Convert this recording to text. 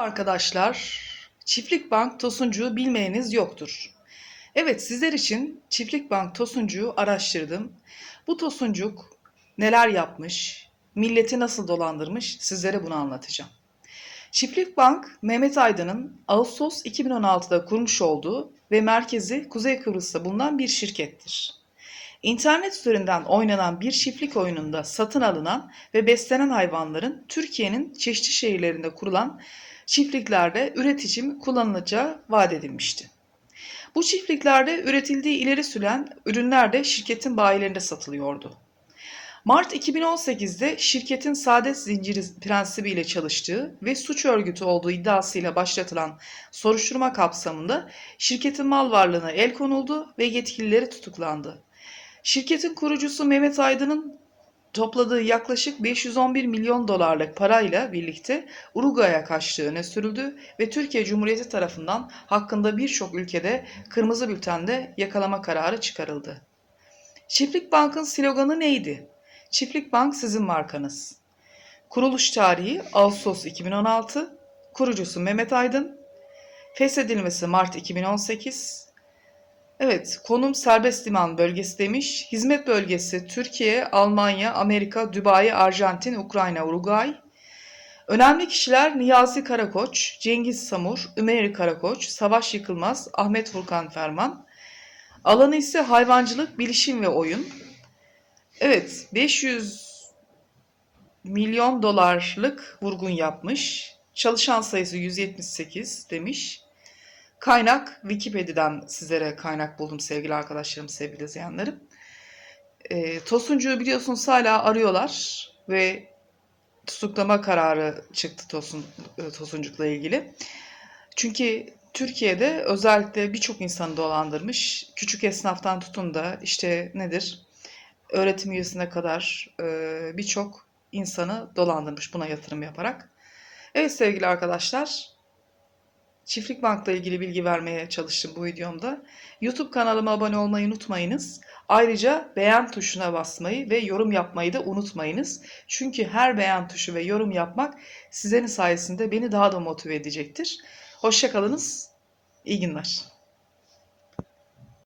Arkadaşlar, Çiftlik Bank Tosuncuğu bilmeyeniz yoktur. Evet, sizler için Çiftlik Bank Tosuncuğu araştırdım. Bu Tosuncuk neler yapmış, milleti nasıl dolandırmış sizlere bunu anlatacağım. Çiftlik Bank, Mehmet Aydın'ın Ağustos 2016'da kurmuş olduğu ve merkezi Kuzey Kıbrıs'ta bulunan bir şirkettir. İnternet üzerinden oynanan bir çiftlik oyununda satın alınan ve beslenen hayvanların Türkiye'nin çeşitli şehirlerinde kurulan çiftliklerde üreticim kullanılacağı vaat edilmişti. Bu çiftliklerde üretildiği ileri sürülen ürünler de şirketin bayilerinde satılıyordu. Mart 2018'de şirketin saadet zinciri prensibiyle çalıştığı ve suç örgütü olduğu iddiasıyla başlatılan soruşturma kapsamında şirketin mal varlığına el konuldu ve yetkilileri tutuklandı. Şirketin kurucusu Mehmet Aydın'ın topladığı yaklaşık 511 milyon dolarlık parayla birlikte Uruguay'a kaçtığı öne sürüldü ve Türkiye Cumhuriyeti tarafından hakkında birçok ülkede kırmızı bültende yakalama kararı çıkarıldı. Çiftlik Bank'ın sloganı neydi? Çiftlik Bank sizin markanız. Kuruluş tarihi Ağustos 2016, kurucusu Mehmet Aydın, feshedilmesi Mart 2018, Evet, konum serbest liman bölgesi demiş. Hizmet bölgesi Türkiye, Almanya, Amerika, Dubai, Arjantin, Ukrayna, Uruguay. Önemli kişiler Niyazi Karakoç, Cengiz Samur, Ümeyri Karakoç, Savaş Yıkılmaz, Ahmet Furkan Ferman. Alanı ise hayvancılık, bilişim ve oyun. Evet, 500 milyon dolarlık vurgun yapmış. Çalışan sayısı 178 demiş. Kaynak Wikipedia'dan sizlere kaynak buldum sevgili arkadaşlarım, sevgili izleyenlerim. E, Tosuncu'yu biliyorsunuz hala arıyorlar ve tutuklama kararı çıktı Tosun, e, Tosuncuk'la ilgili. Çünkü Türkiye'de özellikle birçok insanı dolandırmış. Küçük esnaftan tutun da işte nedir? Öğretim üyesine kadar e, birçok insanı dolandırmış buna yatırım yaparak. Evet sevgili arkadaşlar, Çiftlik Bank'la ilgili bilgi vermeye çalıştım bu videomda. YouTube kanalıma abone olmayı unutmayınız. Ayrıca beğen tuşuna basmayı ve yorum yapmayı da unutmayınız. Çünkü her beğen tuşu ve yorum yapmak sizlerin sayesinde beni daha da motive edecektir. Hoşçakalınız, iyi günler.